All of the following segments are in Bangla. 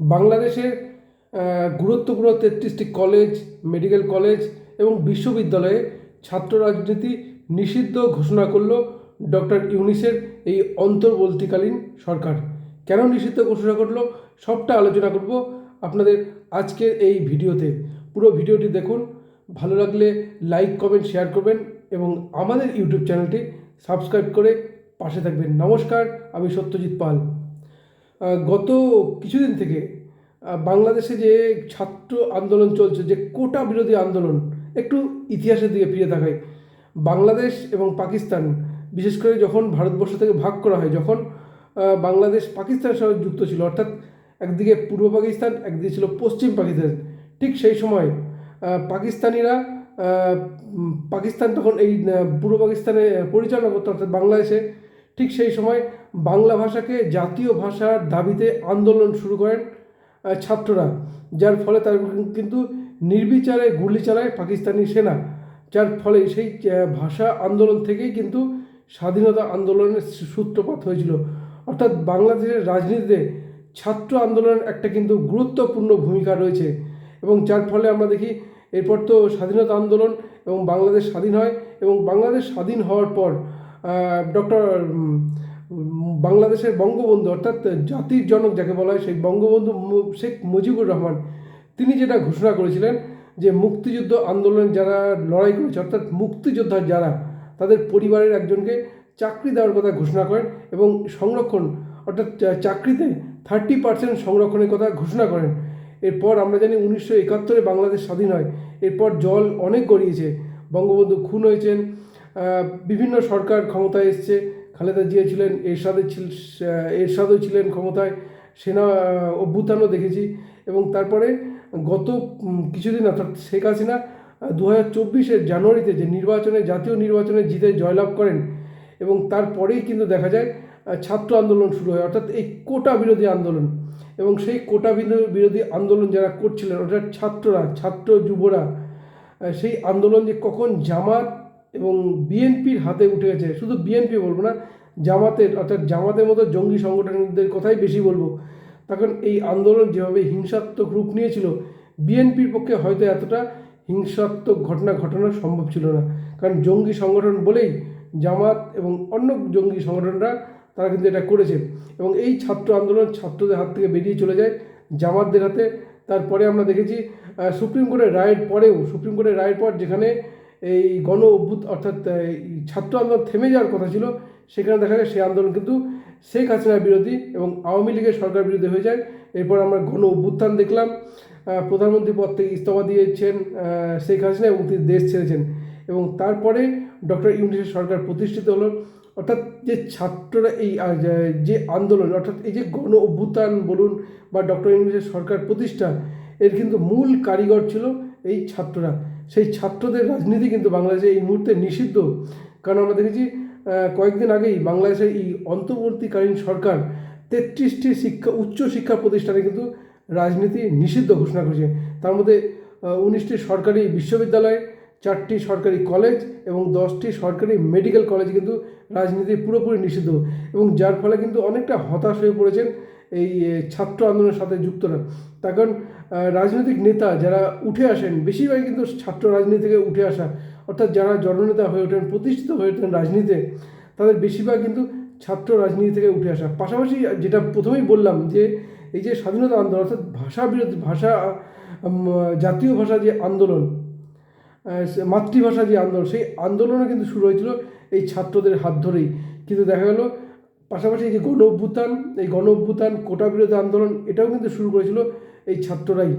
বাংলাদেশের আহ, গুরুত্বপূর্ণ তেত্রিশটি কলেজ মেডিকেল কলেজ এবং বিশ্ববিদ্যালয়ে ছাত্র রাজনীতি নিষিদ্ধ ঘোষণা করল ডক্টর ইউনিসের এই অন্তর্বর্তীকালীন সরকার। কেন নিষিদ্ধ ঘোষণা করল? সবটা আলোচনা করব আপনাদের আজকের এই ভিডিওতে। পুরো ভিডিওটি দেখুন। ভালো লাগলে লাইক কমেন্ট শেয়ার করবেন এবং আমাদের ইউটিউব চ্যানেলটি সাবস্ক্রাইব করে পাশে থাকবেন। নমস্কার আমি সত্যজিৎ পাল। গত কিছুদিন থেকে বাংলাদেশে যে ছাত্র আন্দোলন চলছে, যে কোটা বিরোধী আন্দোলন একটু ইতিহাসের দিকে ফিরে তাকাই, বাংলাদেশ এবং পাকিস্তান, বিশেষ করে যখন ভারতবর্ষ থেকে ভাগ করা হয়, যখন বাংলাদেশ পাকিস্তানের সঙ্গে যুক্ত ছিল, অর্থাৎ একদিকে পূর্ব পাকিস্তান, একদিকে ছিল পশ্চিম পাকিস্তান, ঠিক সেই সময় পাকিস্তানিরা পাকিস্তান তখন এই পূর্ব পাকিস্তানে পরিচালনা করতো, অর্থাৎ বাংলাদেশে ঠিক সেই সময় বাংলা ভাষাকে জাতীয় ভাষার দাবিতে আন্দোলন শুরু করেন ছাত্ররা, যার ফলে তার কিন্তু নির্বিচারে গুলি চালায় পাকিস্তানি সেনা, যার ফলে সেই ভাষা আন্দোলন থেকেই কিন্তু স্বাধীনতা আন্দোলনের সূত্রপাত হয়েছিল। অর্থাৎ বাংলাদেশের রাজনীতিতে ছাত্র আন্দোলনের একটা কিন্তু গুরুত্বপূর্ণ ভূমিকা রয়েছে এবং যার ফলে আমরা দেখি এরপর তো স্বাধীনতা আন্দোলন এবং বাংলাদেশ স্বাধীন হয় এবং বাংলাদেশ স্বাধীন হওয়ার পর ডক্টর বাংলাদেশের বঙ্গবন্ধু, অর্থাৎ জাতির জনক যাকে বলা হয়, সেই বঙ্গবন্ধু শেখ মুজিবুর রহমান, তিনি যেটা ঘোষণা করেছিলেন যে মুক্তিযুদ্ধ আন্দোলনে যারা লড়াই করেছে, অর্থাৎ মুক্তিযোদ্ধার যারা, তাদের পরিবারের একজনকে চাকরি দেওয়ার কথা ঘোষণা করেন এবং সংরক্ষণ, অর্থাৎ চাকরিতে থার্টি পার্সেন্ট সংরক্ষণের কথা ঘোষণা করেন। এরপর আমরা জানি উনিশশো একাত্তরে বাংলাদেশ স্বাধীন হয়। এরপর জল অনেক গড়িয়েছে। বঙ্গবন্ধু খুন হয়েছেন। বিভিন্ন সরকার ক্ষমতায় এসছে। খালেদা জিয়া ছিলেন, এরশাদের ছিল, এরশাদও ছিলেন ক্ষমতায়। সেনা অভ্যুত্থানও দেখেছি। এবং তারপরে গত কিছুদিন অর্থাৎ শেখ হাসিনা দু হাজার চব্বিশের জানুয়ারিতে যে নির্বাচনে, জাতীয় নির্বাচনে জিতে জয়লাভ করেন এবং তারপরেই কিন্তু দেখা যায় ছাত্র আন্দোলন শুরু হয়, অর্থাৎ এই কোটা বিরোধী আন্দোলন। এবং সেই কোটা বিরো- বিরোধী আন্দোলন যারা করছিলেন, অর্থাৎ ছাত্ররা, ছাত্র যুবরা সেই আন্দোলন যে কখন জামাত এবং বিএনপির হাতে উঠে গেছে। শুধু বিএনপি বলব না, জামাতের, অর্থাৎ জামাতের মতো জঙ্গি সংগঠনদের কথাই বেশি বলব। তখন এই আন্দোলন যেভাবে হিংসাত্মক রূপ নিয়েছিল, বিএনপির পক্ষে হয়তো এতটা হিংসাত্মক ঘটনা ঘটানো সম্ভব ছিল না। কারণ জঙ্গি সংগঠন বলেই জামাত এবং অন্য জঙ্গি সংগঠনরা তারা কিন্তু এটা করেছে। এবং এই ছাত্র আন্দোলন ছাত্রদের হাত থেকে বেরিয়ে চলে যায় জামাতদের হাতে। তারপরে আমরা দেখেছি সুপ্রিম কোর্টের রায়ের পরেও, সুপ্রিম কোর্টের রায়ের পর যেখানে এই গণ অভ্যুত, অর্থাৎ ছাত্র আন্দোলন থেমে যাওয়ার কথা ছিল, সেখানে দেখা যায় সেই আন্দোলন কিন্তু শেখ হাসিনার বিরোধী এবং আওয়ামী লীগের সরকার বিরোধী হয়ে যায়। এরপর আমরা গণ অভ্যুত্থান দেখলাম। প্রধানমন্ত্রী পদ থেকে ইস্তফা দিয়েছেন শেখ হাসিনা এবং তিনি দেশ ছেড়েছেন এবং তারপরে ডক্টর ইউনিসের সরকার প্রতিষ্ঠিত হলো। অর্থাৎ যে ছাত্ররা এই যে- যে আন্দোলন, অর্থাৎ এই যে গণ অভ্যুত্থান বলুন বা ডক্টর ইউনিসের সরকার প্রতিষ্ঠা, এর কিন্তু মূল কারিগর ছিল এই ছাত্ররা। সেই ছাত্রদের রাজনীতি কিন্তু বাংলাদেশে এই মুহূর্তে নিষিদ্ধ। কারণ আমরা দেখেছি কয়েকদিন আগেই বাংলাদেশের এই অন্তর্বর্তীকালীন সরকার তেত্রিশটি শিক্ষা, উচ্চ শিক্ষা প্রতিষ্ঠানে কিন্তু রাজনীতি নিষিদ্ধ ঘোষণা করেছে। তার মধ্যে উনিশটি সরকারি বিশ্ববিদ্যালয়, চারটি সরকারি কলেজ এবং দশটি সরকারি মেডিকেল কলেজ কিন্তু রাজনীতি পুরোপুরি নিষিদ্ধ। এবং যার ফলে কিন্তু অনেকটা হতাশ হয়ে পড়েছেন এই ছাত্র আন্দোলনের সাথে যুক্তরা তার কারণ রাজনৈতিক নেতা যারা উঠে আসেন, বেশিরভাগই কিন্তু ছাত্র রাজনীতি থেকে উঠে আসা, অর্থাৎ যারা জননেতা হয়ে ওঠেন, প্রতিষ্ঠিত হয়ে ওঠেন রাজনীতিতে, তাদের বেশিরভাগ কিন্তু ছাত্র রাজনীতি থেকে উঠে আসা। পাশাপাশি যেটা প্রথমেই বললাম যে, এই যে স্বাধীনতা আন্দোলন, অর্থাৎ ভাষা বিরোধী ভাষা জাতীয় ভাষা যে আন্দোলন মাতৃভাষা যে আন্দোলন, সেই আন্দোলনও কিন্তু শুরু হয়েছিল এই ছাত্রদের হাত ধরেই। কিন্তু দেখা গেল পাশাপাশি এই যে গণ অভ্যুত্থান এই গণ অভ্যুত্থান কোটা বিরোধী আন্দোলন, এটাও কিন্তু শুরু করেছিল এই ছাত্ররাই।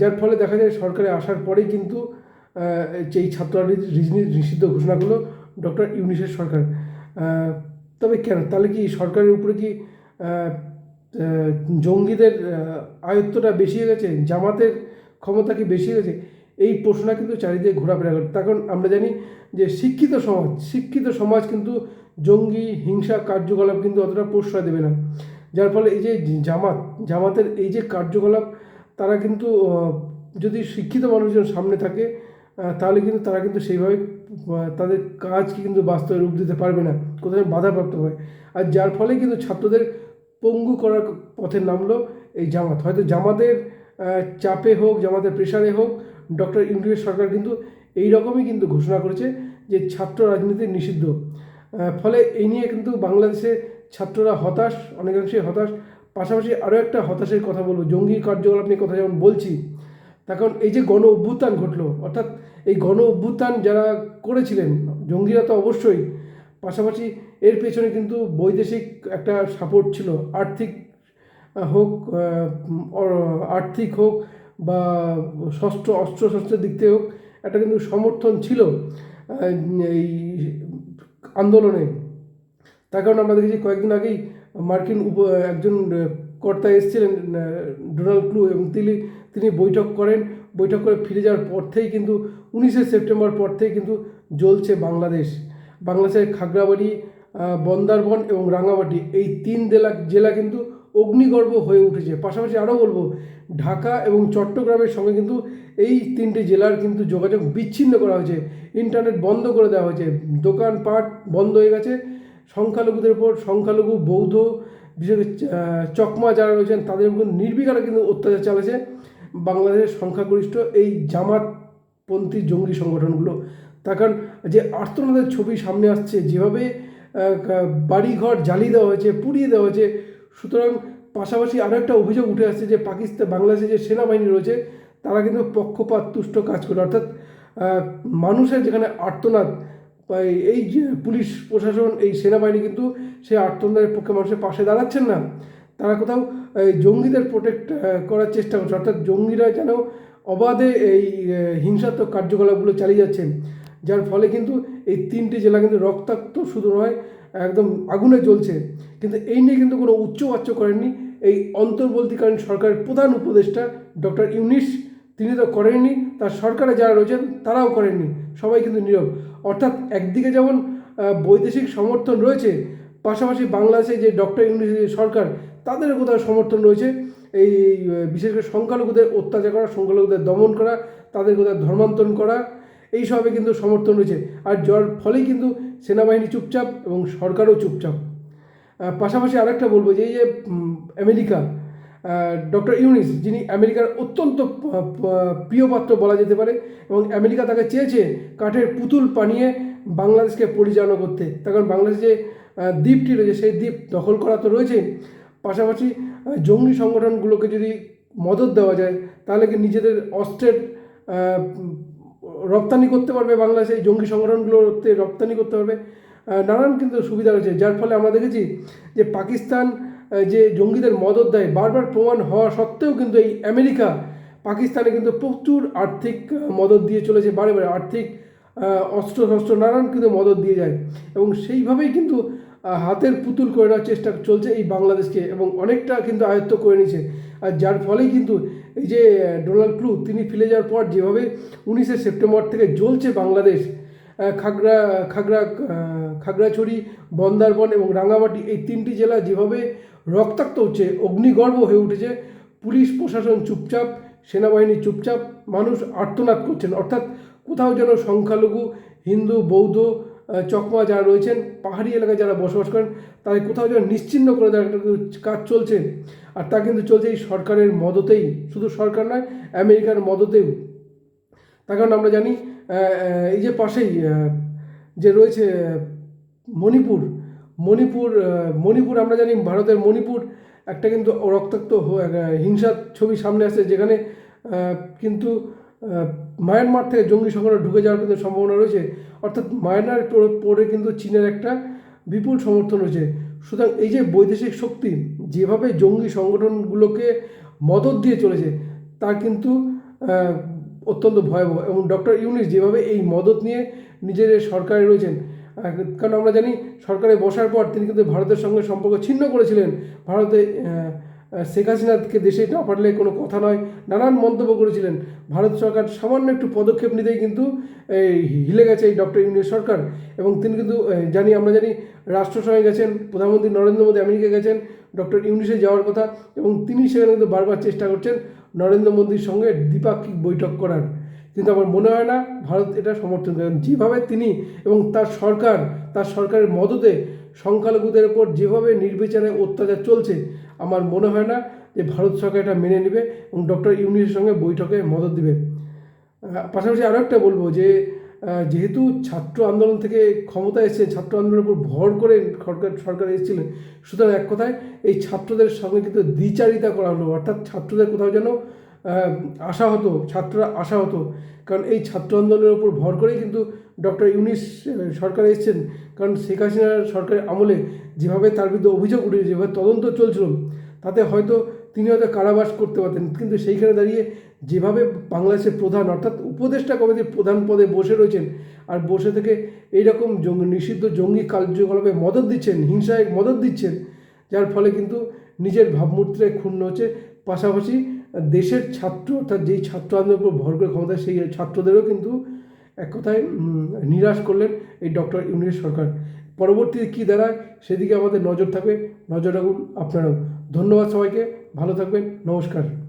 যার ফলে দেখা যায় সরকারে আসার পরেই কিন্তু এই ছাত্র নিষিদ্ধ ঘোষণা করল ডক্টর ইউনিসের সরকার। তবে কেন? তাহলে কি সরকারের উপরে কি জঙ্গিদের আয়ত্তটা বেশি হয়ে গেছে? জামাতের ক্ষমতা কি বেশি হয়ে গেছে? এই প্রশ্নটা কিন্তু চারিদিকে ঘোরাফেরা করে। তখন আমরা জানি যে শিক্ষিত সমাজ শিক্ষিত সমাজ কিন্তু জঙ্গি, হিংসা, কার্যকলাপ কিন্তু অতটা প্রশ্রয় দেবে না। যার ফলে এই যে জামাত, জামাতের এই যে কার্যকলাপ, তারা কিন্তু যদি শিক্ষিত মানুষজন সামনে থাকে তাহলে কিন্তু তারা কিন্তু সেইভাবে তাদের কাজকে কিন্তু বাস্তবে রূপ দিতে পারবে না। কোথায় বাধাপ্রাপ্ত হয়। আর যার ফলে কিন্তু ছাত্রদের পঙ্গু করার পথে নামলো এই জামাত। হয়তো জামাতের চাপে হোক, জামাতের প্রেশারে হোক ডক্টর ইউনুসের সরকার কিন্তু এই রকমই কিন্তু ঘোষণা করেছে যে ছাত্র রাজনীতি নিষিদ্ধ। ফলে এই নিয়ে কিন্তু বাংলাদেশে ছাত্ররা হতাশ, অনেকাংশে হতাশ। পাশাপাশি আরও একটা হতাশের কথা বলব, জঙ্গি কার্যকলাপ নিয়ে কথা যেমন বলছি তখন এই যে গণ অভ্যুত্থান ঘটলো, অর্থাৎ এই গণ অভ্যুত্থান যারা করেছিলেন, জঙ্গিরা তো অবশ্যই, পাশাপাশি এর পেছনে কিন্তু বৈদেশিক একটা সাপোর্ট ছিল। আর্থিক হোক আর্থিক হোক বা ষষ্ঠ অস্ত্র শস্ত্রের দিক থেকে হোক, একটা কিন্তু সমর্থন ছিল এই আন্দোলনে। তার কারণে আমরা দেখেছি কয়েকদিন আগেই মার্কিন উপ, একজন কর্তা এসেছিলেন ডোনাল্ড ক্লু এবং তিনি তিনি বৈঠক করেন। বৈঠক করে ফিরে যাওয়ার পর থেকেই কিন্তু উনিশে সেপ্টেম্বর পর থেকে কিন্তু জ্বলছে বাংলাদেশ। বাংলাদেশের খাগড়াবাড়ি বন্দারবন এবং রাঙামাটি এই তিন জেলা জেলা কিন্তু অগ্নিগর্ভ হয়ে উঠেছে। পাশাপাশি আরও বলব ঢাকা এবং চট্টগ্রামের সঙ্গে কিন্তু এই তিনটি জেলার কিন্তু যোগাযোগ বিচ্ছিন্ন করা হয়েছে। ইন্টারনেট বন্ধ করে দেওয়া হয়েছে। দোকানপাট বন্ধ হয়ে গেছে। সংখ্যালঘুদের উপর সংখ্যালঘু, বৌদ্ধ, বিশেষ চকমা যারা রয়েছেন, তাদের উপর নির্বিকারে কিন্তু অত্যাচার চালাচ্ছে বাংলাদেশের সংখ্যাগরিষ্ঠ এই জামাতপন্থী জঙ্গি সংগঠনগুলো। তার কারণ যে আর্তনাদের ছবি সামনে আসছে, যেভাবে বাড়িঘর জ্বালিয়ে দেওয়া হয়েছে, পুড়িয়ে দেওয়া হয়েছে, সুতরাং পাশাপাশি আরও একটা অভিযোগ উঠে আসছে যে পাকিস্তান, বাংলাদেশে যে সেনাবাহিনী রয়েছে, তারা কিন্তু পক্ষপাত, তুষ্ট কাজ করে। অর্থাৎ মানুষের যেখানে আর্তনাদ এই- যে পুলিশ, প্রশাসন, এই সেনাবাহিনী কিন্তু সেই আর্তনাদের পক্ষে মানুষের পাশে দাঁড়াচ্ছেন না। তারা কোথাও, এই, জঙ্গিদের প্রোটেক্ট করার চেষ্টা করছে। অর্থাৎ, জঙ্গিরা যেন অবাধে এই হিংসাত্মক কার্যকলাপগুলো চালিয়ে যাচ্ছে। যার ফলে কিন্তু এই তিনটি জেলা কিন্তু রক্তাক্ত শুধু নয় একদম আগুনে জ্বলছে। কিন্তু এই নিয়ে কিন্তু কোনো উচ্চবাচ্য করেননি। এই অন্তর্বর্তীকালীন সরকারের প্রধান উপদেষ্টা ডক্টর ইউনিস, তিনি তো করেননি, তার সরকারে যারা রয়েছেন তারাও করেননি। সবাই কিন্তু নীরব। অর্থাৎ একদিকে যেমন বৈদেশিক সমর্থন রয়েছে, পাশাপাশি বাংলাদেশে যে ডক্টর ইউনিস সরকার, তাদেরও কোথাও সমর্থন রয়েছে। এই, বিশেষ করে সংখ্যালঘুদের অত্যাচার করা, সংখ্যালঘুদের দমন করা, তাদের কোথাও ধর্মান্তরণ করা, এইসবে কিন্তু সমর্থন রয়েছে। আর যার ফলেই কিন্তু সেনাবাহিনী চুপচাপ এবং সরকারও চুপচাপ। পাশাপাশি আরেকটা বলব যে এই যে আমেরিকা ডক্টর ইউনিস, যিনি আমেরিকার অত্যন্ত প্রিয় পাত্র বলা যেতে পারে এবং আমেরিকা তাকে চেয়েছে কাঠের পুতুল পানিয়ে বাংলাদেশকে পরিচালনা করতে। তার কারণ বাংলাদেশে যে দ্বীপটি রয়েছে, সেই দ্বীপ দখল করা তো রয়েছে। পাশাপাশি জঙ্গি সংগঠনগুলোকে যদি মদত দেওয়া যায়, তাহলে কি নিজেদের অস্ত্রের রপ্তানি করতে পারবে বাংলাদেশে, এই জঙ্গি সংগঠনগুলোতে রপ্তানি করতে পারবে। নানান কিন্তু সুবিধা রয়েছে, যার ফলে আমরা দেখেছি যে পাকিস্তান যে জঙ্গিদের মদত দেয়, বারবার প্রমাণ হওয়া সত্ত্বেও কিন্তু এই আমেরিকা পাকিস্তানে কিন্তু প্রচুর আর্থিক মদত দিয়ে চলেছে, বারে বারে আর্থিক অস্ত্র শস্ত্র নানান কিন্তু মদত দিয়ে যায় এবং সেইভাবেই কিন্তু হাতের পুতুল করে নেওয়ার চেষ্টা চলছে এই বাংলাদেশকে এবং অনেকটা কিন্তু আয়ত্ত করে নিয়েছে। আর যার ফলেই কিন্তু এই যে ডোনাল্ড ক্লু, তিনি ফিরে যাওয়ার পর যেভাবে উনিশে সেপ্টেম্বর থেকে জ্বলছে বাংলাদেশ খাগড়া খাগড়া খাগড়াছড়ি, বন্দারবন এবং রাঙামাটি এই তিনটি জেলা যেভাবে রক্তাক্ত হচ্ছে, অগ্নিগর্ভ হয়ে উঠেছে, পুলিশ, প্রশাসন চুপচাপ, সেনাবাহিনী চুপচাপ, মানুষ আর্তনাদ করছেন। অর্থাৎ কোথাও যেন সংখ্যালঘু, হিন্দু, বৌদ্ধ চকমা যারা রয়েছেন, পাহাড়ি এলাকায় যারা বসবাস করেন, তাদের কোথাও যেন নিশ্চিন্ন করে দেওয়ার একটা কাজ চলছে। আর তা কিন্তু চলছে এই সরকারের মদতেই। শুধু সরকার নয়, আমেরিকার মদতেও। তার কারণ আমরা জানি এই যে পাশেই যে রয়েছে মণিপুর মণিপুর মণিপুর আমরা জানি ভারতের মণিপুর, একটা কিন্তু রক্তাক্ত হিংসার ছবি সামনে আসছে, যেখানে কিন্তু মায়ানমার থেকে জঙ্গি সংগঠন ঢুকে যাওয়ার কিন্তু সম্ভাবনা রয়েছে। অর্থাৎ মায়ানমার পরে- কিন্তু চীনের একটা বিপুল সমর্থন রয়েছে। সুতরাং এই যে বৈদেশিক শক্তি যেভাবে জঙ্গি সংগঠনগুলোকে মদত দিয়ে চলেছে তা কিন্তু অত্যন্ত ভয়াবহ। এবং ডক্টর ইউনিস যেভাবে এই মদত নিয়ে নিজের সরকারে রয়েছেন কারণ আমরা জানি সরকারে বসার পর তিনি কিন্তু ভারতের সঙ্গে সম্পর্ক ছিন্ন করেছিলেন। ভারতে শেখ হাসিনাকে দেশে না পাঠালে কোনো কথা নয়। নানান মন্তব্য করেছিলেন। ভারত সরকার সামান্য একটু পদক্ষেপ নিতেই কিন্তু হিলে গেছে এই ডক্টর ইউনিস সরকার। এবং তিনি কিন্তু জানি, আমরা জানি রাষ্ট্রসভায় গেছেন, প্রধানমন্ত্রী নরেন্দ্র মোদী আমেরিকা গেছেন, ডক্টর ইউনিসে যাওয়ার কথা। এবং তিনি সেখানে কিন্তু বারবার চেষ্টা করছেন নরেন্দ্র মোদীর সঙ্গে দ্বিপাক্ষিক বৈঠক করার। কিন্তু আমার মনে হয় না ভারত এটা সমর্থন করেন যেভাবে তিনি এবং তার সরকার, তার সরকারের মদতে সংখ্যালঘুদের ওপর যেভাবে নির্বিচারে অত্যাচার চলছে আমার মনে হয় না যে ভারত সরকার এটা মেনে নেবে এবং ডক্টর ইউনিসের সঙ্গে বৈঠকে মদত দিবে। পাশাপাশি আরও একটা বলব যে যেহেতু ছাত্র আন্দোলন থেকে ক্ষমতা এসেছে, ছাত্র আন্দোলনের উপর ভর করে সরকার সরকার এসেছিলেন, সুতরাং এক কথায় এই ছাত্রদের সঙ্গে কিন্তু দ্বিচারিতা করা হলো, অর্থাৎ ছাত্রদের কোথাও যেন আশা হতো ছাত্ররা আশা হতো কারণ এই ছাত্র আন্দোলনের উপর ভর করেই কিন্তু ডক্টর ইউনিস সরকার এসেছেন। কারণ শেখ হাসিনার সরকারের আমলে যেভাবে তার বিরুদ্ধে অভিযোগ উঠেছে, যেভাবে তদন্ত চলছিল, তাতে হয়তো তিনি হয়তো কারাবাস করতে পারতেন। কিন্তু সেইখানে দাঁড়িয়ে যেভাবে বাংলাদেশের প্রধান, অর্থাৎ উপদেষ্টা কমিটির প্রধান পদে বসে রয়েছেন, আর বসে থেকে এইরকম নিষিদ্ধ জঙ্গি কার্যকলাপে মদত দিচ্ছেন, হিংসায় মদত দিচ্ছেন, যার ফলে কিন্তু নিজের ভাবমূর্তিটাই ক্ষুণ্ণ হচ্ছে। পাশাপাশি দেশের ছাত্র, অর্থাৎ যেই ছাত্র আন্দোলনের উপর ভর করে ক্ষমতা, সেই ছাত্রদেরও কিন্তু এক কথায় নিরাশ করলেন এই ডক্টর ইউনিয়ন সরকার। পরবর্তীতে কী দাঁড়ায়, সেদিকে আমাদের নজর থাকবে। নজর রাখুন আপনারাও। ধন্যবাদ সবাইকে। ভালো থাকবেন। নমস্কার।